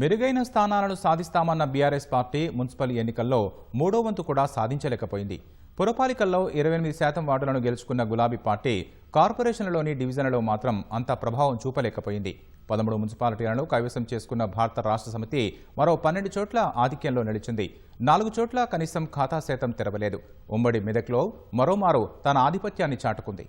మెరుగైన స్థానాలను సాధిస్తామన్న BRS party municipal ఎన్నికల్లో మూడో వంతు కూడా సాధించలేకపోయింది. పురపాలికల్లో ఇరవై ఎనిమిది శాతం వార్డులను గెలుచుకున్న గులాబీ పార్టీ కార్పొరేషన్లలోని డివిజన్లలో మాత్రం అంత ప్రభావం చూపలేకపోయింది. పదమూడు మున్సిపాలిటీలను కైవసం చేసుకున్న భారత రాష్ట్ర సమితి మరో పన్నెండు చోట్ల ఆధిక్యంలో నిలిచింది. నాలుగు చోట్ల కనీసం ఖాతా శాతం తెరవలేదు. ఉమ్మడి మెదక్లో మరోమారు తన ఆధిపత్యాన్ని చాటుకుంది.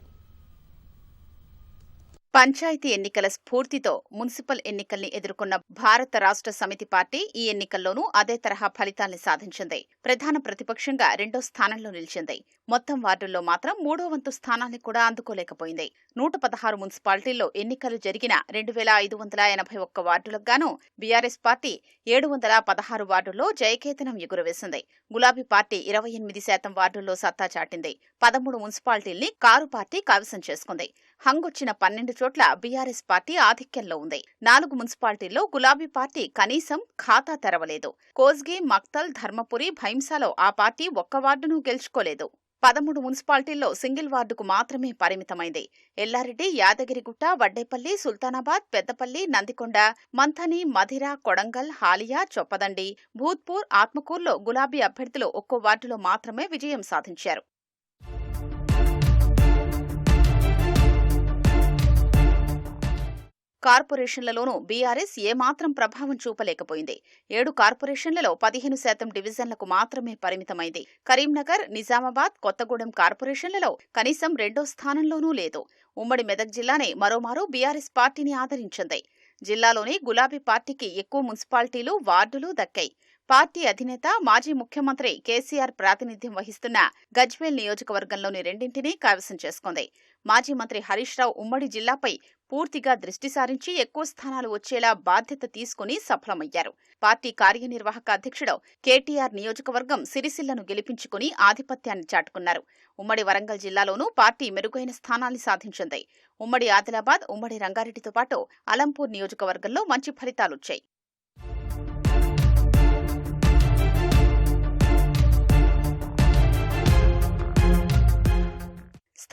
పంచాయతీ ఎన్నికల స్ఫూర్తితో మున్సిపల్ ఎన్నికల్ని ఎదుర్కొన్న భారత రాష్ట్ర సమితి పార్టీ ఈ ఎన్నికల్లోనూ అదే తరహా ఫలితాల్ని సాధించింది. ప్రధాన ప్రతిపక్షంగా రెండో స్థానంలో నిలిచింది. మొత్తం వార్డుల్లో మాత్రం మూడో వంతు స్థానాన్ని కూడా అందుకోలేకపోయింది. నూట పదహారు మున్సిపాలిటీల్లో ఎన్నికలు జరిగిన రెండు వేల ఐదు వందల ఎనభై ఒక్క వార్డులకు గాను బీఆర్ఎస్ పార్టీ ఏడు వందల పదహారు వార్డుల్లో జయకేతనం ఎగురవేసింది. గులాబీ పార్టీ ఇరవై ఎనిమిది శాతం వార్డుల్లో సత్తా చాటింది. పదమూడు మున్సిపాలిటీల్ని కారు పార్టీ కైవసం చేసుకుంది. హంగొచ్చిన పన్నెండు చోట్ల బీఆర్ఎస్ పార్టీ ఆధిక్యంలో ఉంది. నాలుగు మున్సిపాలిటీల్లో గులాబీ పార్టీ కనీసం ఖాతా తెరవలేదు. కోస్గి మక్తల్ ధర్మపురి భైంసాలో ఆ పార్టీ ఒక్క వార్డును గెలుచుకోలేదు. పదమూడు మున్సిపాలిటీల్లో సింగిల్ వార్డుకు మాత్రమే పరిమితమైంది. ఎల్లారెడ్డి యాదగిరిగుట్ట వడ్డేపల్లి సుల్తానాబాద్ పెద్దపల్లి నందికొండ మంథని మధిర కొడంగల్ హాలియా చొప్పదండి భూత్పూర్ ఆత్మకూర్లో గులాబీ అభ్యర్థులు ఒక్కో వార్డులో మాత్రమే విజయం సాధించారు. కార్పొరేషన్లలోనూ బీఆర్ఎస్ ఏమాత్రం ప్రభావం చూపలేకపోయింది. ఏడు కార్పొరేషన్లలో పదిహేను శాతం డివిజన్లకు మాత్రమే పరిమితమైంది. కరీంనగర్ నిజామాబాద్ కొత్తగూడెం కార్పొరేషన్లలో కనీసం రెండో స్థానంలోనూ లేదు. ఉమ్మడి మెదక్ జిల్లానే మరోమారు బీఆర్ఎస్ పార్టీని ఆదరించింది. జిల్లాలోని గులాబీ పార్టీకి ఎక్కువ మున్సిపాలిటీలు వార్డులు దక్కాయి. పార్టీ అధినేత మాజీ ముఖ్యమంత్రి కేసీఆర్ ప్రాతినిధ్యం వహిస్తున్న గజ్వేల్ నియోజకవర్గంలోని రెండింటినీ కైవసం చేసుకుంది. మాజీ మంత్రి హరీష్ రావు ఉమ్మడి జిల్లాపై పూర్తిగా దృష్టి సారించి ఎక్కువ స్థానాలు వచ్చేలా బాధ్యత తీసుకుని సఫలమయ్యారు. పార్టీ కార్యనిర్వాహక అధ్యక్షుడు కేటీఆర్ నియోజకవర్గం సిరిసిల్లను గెలిపించుకుని ఆధిపత్యాన్ని చాటుకున్నారు. ఉమ్మడి వరంగల్ జిల్లాలోనూ పార్టీ మెరుగైన స్థానాన్ని సాధించింది. ఉమ్మడి ఆదిలాబాద్ ఉమ్మడి రంగారెడ్డితో పాటు అలంపూర్ నియోజకవర్గంలో మంచి ఫలితాలొచ్చాయి.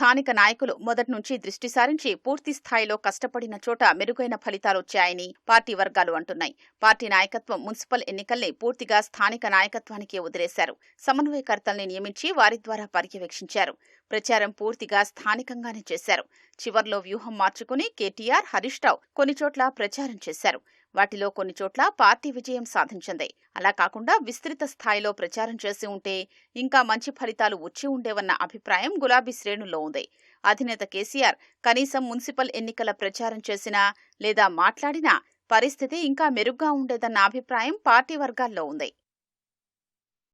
స్థానిక నాయకులు మొదటి నుంచి దృష్టి సారించి పూర్తి స్థాయిలో కష్టపడిన చోట మెరుగైన ఫలితాలొచ్చాయని పార్టీ వర్గాలు అంటున్నాయి. పార్టీ నాయకత్వం మున్సిపల్ ఎన్నికల్ని పూర్తిగా స్థానిక నాయకత్వానికే వదిలేశారు. సమన్వయకర్తల్ని నియమించి వారి ద్వారా పర్యవేక్షించారు. ప్రచారం పూర్తిగా స్థానికంగానే చేశారు. చివర్లో వ్యూహం మార్చుకుని కేటీఆర్ హరీష్ రావు కొన్ని చోట్ల ప్రచారం చేశారు. వాటిలో కొన్ని చోట్ల పార్టీ విజయం సాధించింది. అలా కాకుండా విస్తృత స్థాయిలో ప్రచారం చేసి ఉంటే ఇంకా మంచి ఫలితాలు వచ్చి ఉండేవన్న అభిప్రాయం గులాబీ శ్రేణుల్లో ఉంది. అధినేత కేసీఆర్ కనీసం మున్సిపల్ ఎన్నికల ప్రచారం చేసినా లేదా మాట్లాడినా పరిస్థితి ఇంకా మెరుగ్గా ఉండేదన్న అభిప్రాయం పార్టీ వర్గాల్లో ఉంది.